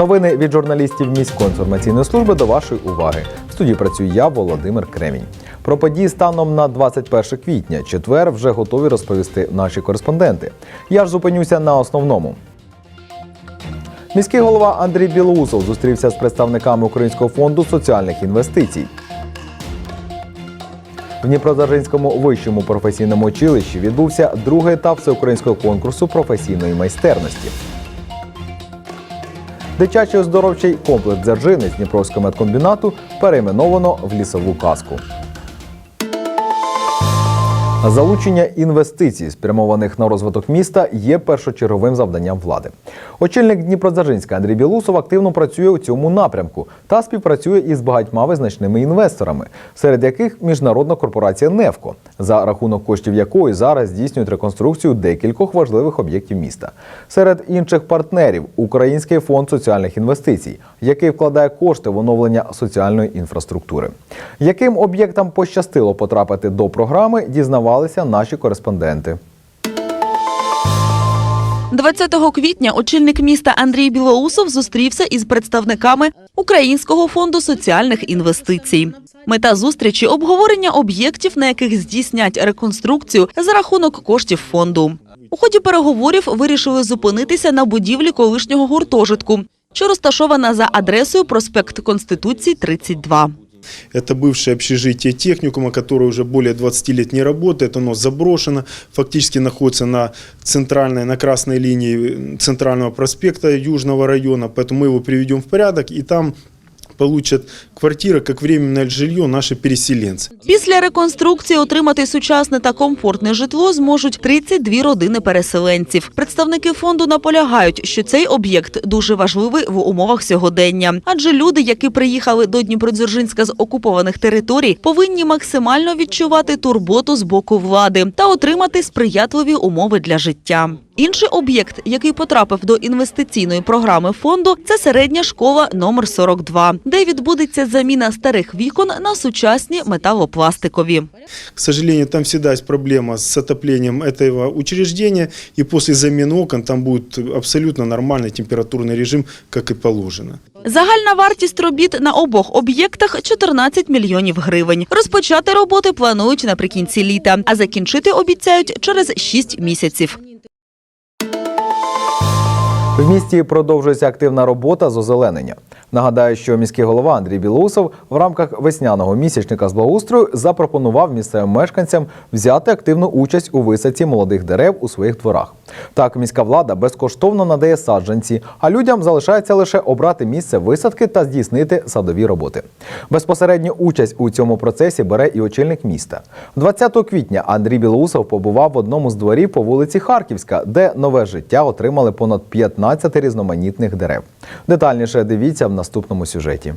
Новини від журналістів міської інформаційної служби до вашої уваги. В студії працюю я, Володимир Кремінь. Про події станом на 21 квітня, четвер, вже готові розповісти наші кореспонденти. Я ж зупинюся на основному. Міський голова Андрій Білоусов зустрівся з представниками Українського фонду соціальних інвестицій. В Дніпродзержинському вищому професійному училищі відбувся другий етап всеукраїнського конкурсу професійної майстерності. Дитячий оздоровчий комплекс Дзержини з Дніпровського медкомбінату перейменовано в лісову казку. Залучення інвестицій, спрямованих на розвиток міста, є першочерговим завданням влади. Очільник Дніпродзержинська Андрій Білусов активно працює у цьому напрямку та співпрацює із багатьма визначними інвесторами, серед яких міжнародна корпорація Невко, за рахунок коштів якої зараз здійснюють реконструкцію декількох важливих об'єктів міста. Серед інших партнерів Український фонд соціальних інвестицій, який вкладає кошти в оновлення соціальної інфраструктури. Яким об'єктам пощастило потрапити до програми, дізнавалися наші кореспонденти. 20 квітня очільник міста Андрій Білоусов зустрівся із представниками Українського фонду соціальних інвестицій. Мета зустрічі обговорення об'єктів, на яких здійснять реконструкцію за рахунок коштів фонду. У ході переговорів вирішили зупинитися на будівлі колишнього гуртожитку, що розташована за адресою проспект Конституції 32. Это бывшее общежитие техникума, которое уже более 20 лет не работает. Оно заброшено, фактически находится на центральной, на красной линии центрального проспекта Южного района. Поэтому мы его приведем в порядок, и там получат квартиры как временное жилье наши переселенцы. Після реконструкції отримати сучасне та комфортне житло зможуть 32 родини переселенців. Представники фонду наполягають, що цей об'єкт дуже важливий в умовах сьогодення. Адже люди, які приїхали до Дніпродзержинська з окупованих територій, повинні максимально відчувати турботу з боку влади та отримати сприятливі умови для життя. Інший об'єкт, який потрапив до інвестиційної програми фонду, це середня школа номер 42, де відбудеться заміна старих вікон на сучасні металопластикові. К сожалению, там всегда есть проблема с отоплением этого учреждения, и после замены окон там будет абсолютно нормальный температурный режим, как и положено. Загальна вартість робіт на обох об'єктах 14 мільйонів гривень. Розпочати роботи планують наприкінці літа, а закінчити обіцяють через 6 місяців. В місті продовжується активна робота з озеленення. Нагадаю, що міський голова Андрій Білоусов в рамках весняного місячника з благоустрою запропонував місцевим мешканцям взяти активну участь у висадці молодих дерев у своїх дворах. Так, міська влада безкоштовно надає саджанці, а людям залишається лише обрати місце висадки та здійснити садові роботи. Безпосередню участь у цьому процесі бере і очільник міста. 20 квітня Андрій Білоусов побував в одному з дворів по вулиці Харківська, де нове життя отримали понад 15 різноманітних дерев. Детальніше дивіться в наступному сюжеті.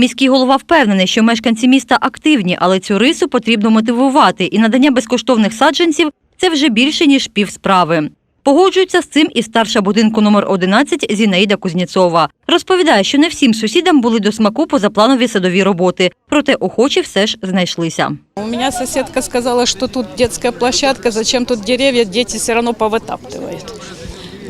Міський голова впевнений, що мешканці міста активні, але цю рису потрібно мотивувати, і надання безкоштовних саджанців це вже більше ніж пів справи. Погоджується з цим і старша будинку номер 11 Зінаїда Кузнєцова. Розповідає, що не всім сусідам були до смаку позапланові садові роботи, проте охочі все ж знайшлися. У меня соседка сказала, что тут детская площадка, зачем тут деревья, дети все равно повытаптывают.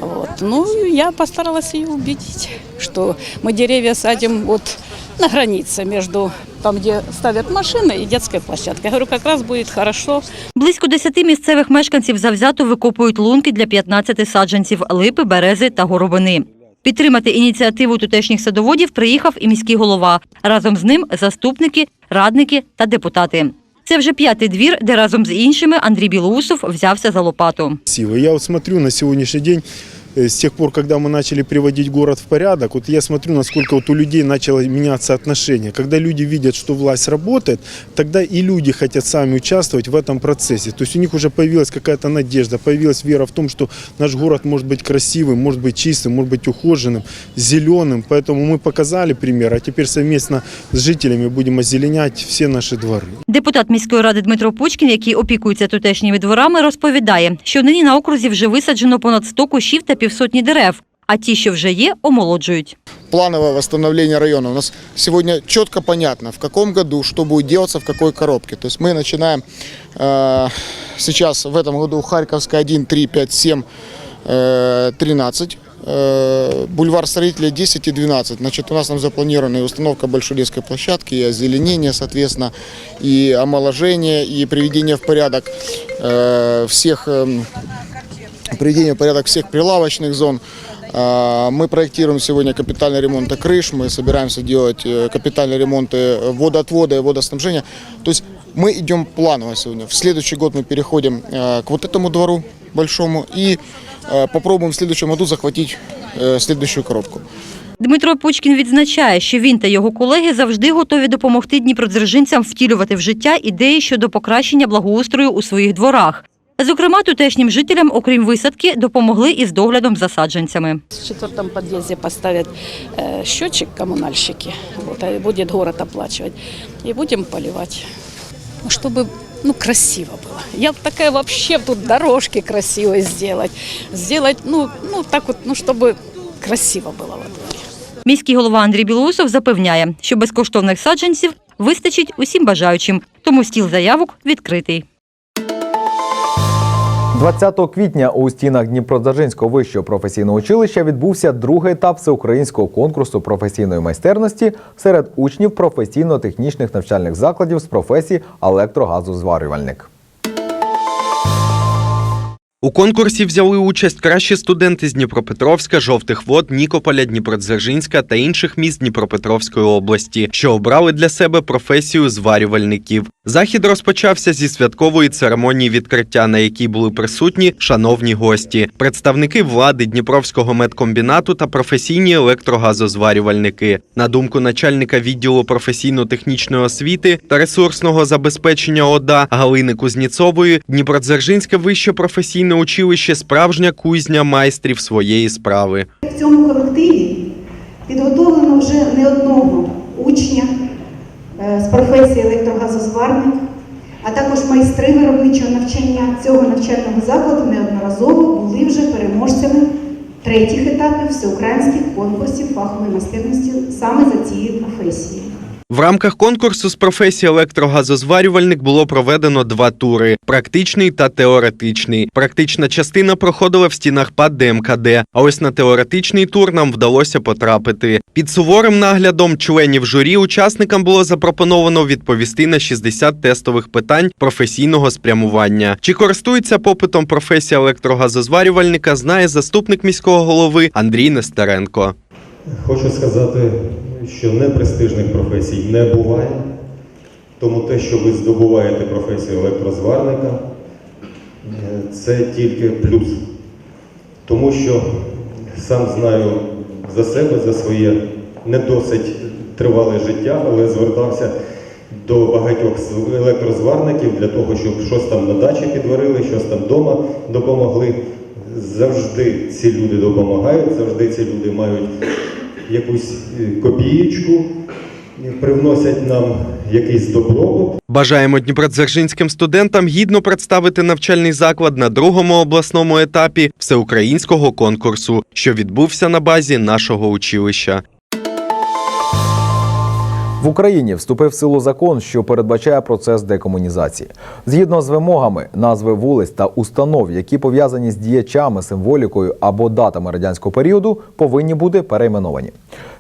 Вот. Ну, я постаралась ее убедить, что мы деревья садим вот на границе между там, где ставят машины и детской площадкой. Я говорю, как раз будет хорошо. Близько 10 місцевих мешканців завзято викопують лунки для 15 саджанців липи, берези та горобини. Підтримати ініціативу тутешніх садоводів приїхав і міський голова. Разом з ним заступники, радники та депутати. Це вже п'ятий двір, де разом з іншими Андрій Білоусов взявся за лопату. Я от смотрю на сьогоднішній день, с тех пор, когда мы начали приводить город в порядок, вот я смотрю, насколько вот у людей начало меняться отношение. Когда люди видят, что власть работает, тогда и люди хотят сами участвовать в этом процессе. То есть у них уже появилась какая-то надежда, появилась вера в том, что наш город может быть красивым, может быть чистым, может быть ухоженным, зеленым. Поэтому мы показали пример, а теперь совместно с жителями будем озеленять все наши дворы. Депутат міської ради Дмитро Пучкін, який опікується тутешніми дворами, розповідає, що нині на окрузі вже висаджено понад 100 кущів та півсотні дерев, а ті, що вже є, омолоджують. плановое восстановление района. У нас сегодня четко понятно, в каком году что будет делаться, в какой коробке. То есть мы начинаем э, сейчас в этом году Харьковская 1, 3, 5, 7, э, 13 э, бульвар строителей 10 и 12. Значит, у нас там запланирована и установка большой детской площадки, и озеленение, соответственно, и омоложение, и приведение в порядок э, всех эм, приведение в порядок всех прилавочных зон. А, Мы проектируем сегодня капитальный ремонт крыш, мы собираемся делать э, капитальные ремонты водоотвода и водоснабжения. То есть мы идем планово сегодня. В следующий год мы переходим э, к вот этому двору большому и э, попробуем в следующем году захватить э, следующую коробку. Дмитро Пучкін відзначає, що він та його колеги завжди готові допомогти дніпродзержинцям втілювати в життя ідеї щодо покращення благоустрою у своїх дворах. Зокрема, тутешнім жителям, окрім висадки, допомогли із доглядом за саджанцями. В четвертом подъезде поставят э, счетчик коммунальщики, вот, а будет город оплачивать, и будем поливать, Ну, чтобы ну, красиво было. Я б такая вообще тут дорожки красивые сделать, сделать, ну, ну так вот, ну, чтобы красиво было во дворе. Міський голова Андрій Білоусов запевняє, що безкоштовних саджанців вистачить усім бажаючим, тому стіл заявок відкритий. 20 квітня у стінах Дніпродзержинського вищого професійного училища відбувся другий етап всеукраїнського конкурсу професійної майстерності серед учнів професійно-технічних навчальних закладів з професії електрогазозварювальник. У конкурсі взяли участь кращі студенти з Дніпропетровська, Жовтих Вод, Нікополя, Дніпродзержинська та інших міст Дніпропетровської області, що обрали для себе професію зварювальників. Захід розпочався зі святкової церемонії відкриття, на якій були присутні шановні гості, представники влади Дніпровського медкомбінату та професійні електрогазозварювальники. На думку начальника відділу професійно-технічної освіти та ресурсного забезпечення ОДА Галини Кузніцової, Дніпродзержинське вище професійне училище справжня кузня майстрів своєї справи. В цьому колективі підготовлено вже не одного учня е, з професії електрогазозварник, а також майстри виробничого навчання цього навчального закладу неодноразово були вже переможцями третіх етапів всеукраїнських конкурсів фахової майстерності саме за цією професією. В рамках конкурсу з професії електрогазозварювальник було проведено два тури: практичний та теоретичний. Практична частина проходила в стінах ПАД ДМКД, а ось на теоретичний тур нам вдалося потрапити. Під суворим наглядом членів журі учасникам було запропоновано відповісти на 60 тестових питань професійного спрямування. Чи користується попитом професія електрогазозварювальника, знає заступник міського голови Андрій Нестеренко. Хочу сказати, що непрестижних професій не буває, тому те, що ви здобуваєте професію електрозварника, це тільки плюс. Тому що сам знаю за себе, за своє не досить тривале життя, але звертався до багатьох електрозварників для того, щоб щось там на дачі підварили, щось там вдома допомогли. Завжди ці люди допомагають, завжди ці люди мають якусь е, копієчку, е, привносять нам якийсь добробут. Бажаємо дніпродзержинським студентам гідно представити навчальний заклад на другому обласному етапі всеукраїнського конкурсу, що відбувся на базі нашого училища. В Україні вступив в силу закон, що передбачає процес декомунізації. Згідно з вимогами, назви вулиць та установ, які пов'язані з діячами, символікою або датами радянського періоду, повинні бути перейменовані.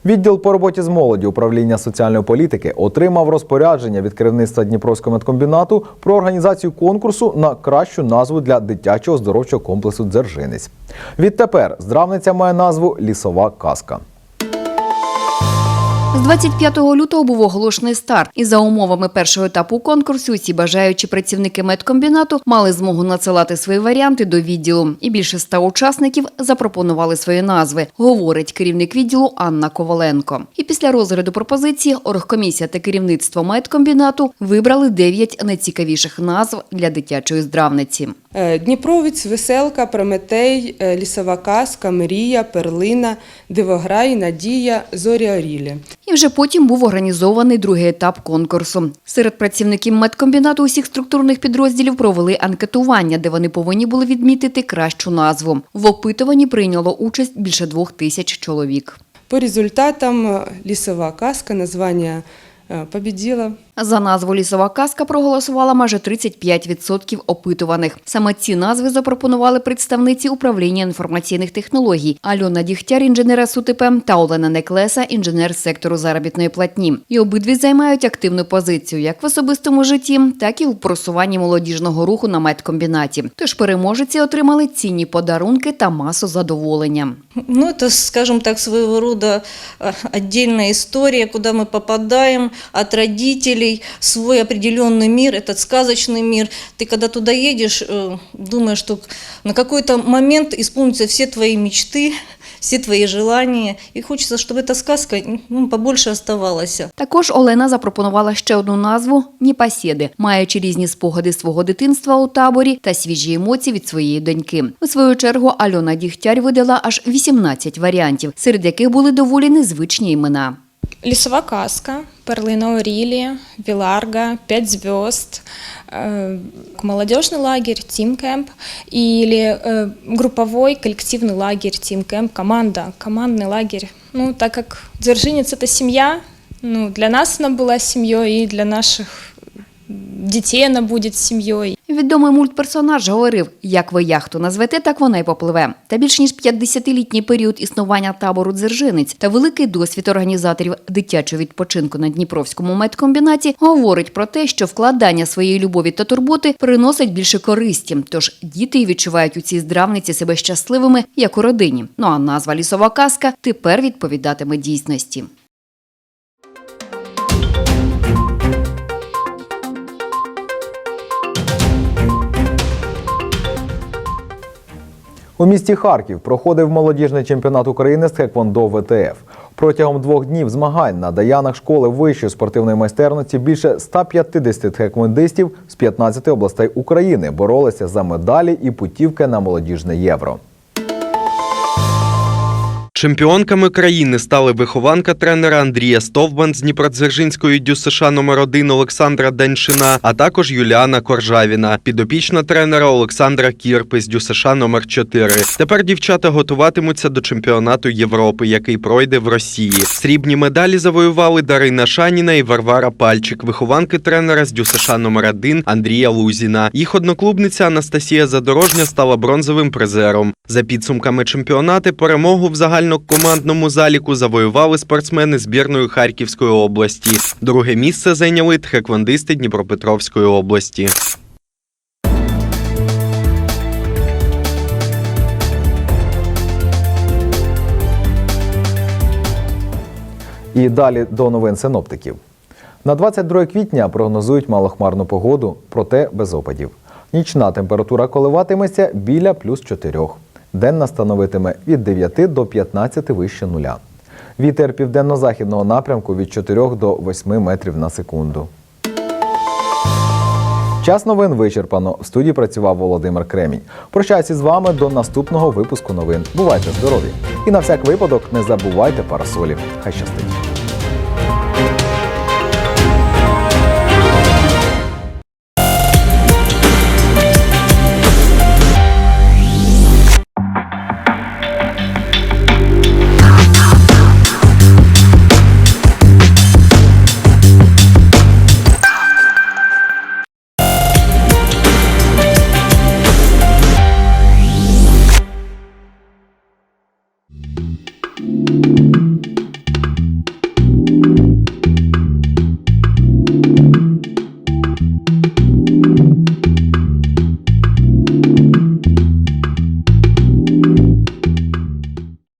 Відділ по роботі з молоді управління соціальної політики отримав розпорядження від керівництва Дніпровського медкомбінату про організацію конкурсу на кращу назву для дитячого здоровчого комплексу Дзержинець. Відтепер здравниця має назву Лісова казка. З 25 лютого був оголошений старт, і за умовами першого етапу конкурсу усі бажаючі працівники медкомбінату мали змогу надсилати свої варіанти до відділу. І більше ста учасників запропонували свої назви, говорить керівник відділу Анна Коваленко. І після розгляду пропозиції оргкомісія та керівництво медкомбінату вибрали дев'ять найцікавіших назв для дитячої здравниці. Е, Дніпровець, Веселка, Прометей, е, Лісова казка, Мрія, Перлина, Дивограй, Надія, Зорі Орілі. І вже потім був організований другий етап конкурсу. Серед працівників медкомбінату усіх структурних підрозділів провели анкетування, де вони повинні були відмітити кращу назву. В опитуванні прийняло участь більше двох тисяч чоловік. По результатам е, Лісова казка, названня Э, Победила. За назву лісова казка проголосувала майже 35% опитуваних. Саме ці назви запропонували представниці управління інформаційних технологій Альона Дігтяр, інженера СУТП, та Олена Неклеса, інженер сектору заробітної платні. І обидві займають активну позицію як в особистому житті, так і в просуванні молодіжного руху на медкомбінаті. Тож переможеці отримали цінні подарунки та масу задоволення. Ну, это, скажем так, своего рода э, отдельная история, куда мы попадаем от родителей, в свой определенный мир, этот сказочный мир. Ты когда туда едешь, э, думаешь, что на какой-то момент исполнятся все твои мечты, все твои желания, и хочется, чтобы эта сказка ну, побольше оставалась. Також Олена запропонувала ще одну назву Ніпасєди, маючи різні спогади свого дитинства у таборі та свіжі емоції від своєї доньки. У свою чергу Альона Дігтяр видала аж 18 варіантів, серед яких були доволі незвичні імена. Лесова каска, Перлина Орілі, Виларга, Пять звезд, э, молодежный лагерь, Тим Кэмп или э, групповой коллективный лагерь, Тим Кэмп, команда, командный лагерь. Ну, так как Дзержинец – это семья, ну, для нас она была семьей, и для наших детей она будет семьей. Відомий мультперсонаж говорив: як ви яхту назвете, так вона й попливе. Та більш ніж 50-літній період існування табору Дзержинець та великий досвід організаторів дитячого відпочинку на Дніпровському медкомбінаті говорить про те, що вкладання своєї любові та турботи приносить більше користі. Тож діти відчувають у цій здравниці себе щасливими, як у родині. Ну а назва лісова казка тепер відповідатиме дійсності. У місті Харків проходив молодіжний чемпіонат України з Хеквондо ВТФ. Протягом двох днів змагань на даянах школи вищої спортивної майстерності більше 150 хеквондистів з 15 областей України боролися за медалі і путівки на молодіжне євро. Чемпіонками країни стали вихованка тренера Андрія Стовбан з Дніпродзержинської дю США номер 1 Олександра Деншина, а також Юліана Коржавіна, підопічна тренера Олександра Кірпи з дю США номер 4 Тепер дівчата готуватимуться до чемпіонату Європи, який пройде в Росії. Срібні медалі завоювали Дарина Шаніна і Варвара Пальчик, вихованки тренера з дю США номер 1 Андрія Лузіна. Їх одноклубниця Анастасія Задорожня стала бронзовим призером. За підсумками чемпіонату перемогу в загальнокомандному заліку завоювали спортсмени збірної Харківської області. Друге місце зайняли тхеквондисти Дніпропетровської області. І далі до новин синоптиків. На 22 квітня прогнозують малохмарну погоду, проте без опадів. Нічна температура коливатиметься біля плюс 4. Денна становитиме від 9 до 15 вище нуля. Вітер південно-західного напрямку від 4 до 8 метрів на секунду. Час новин вичерпано. В студії працював Володимир Кремінь. Прощаюся з вами до наступного випуску новин. Бувайте здорові! І на всяк випадок не забувайте парасолі. Хай щастить!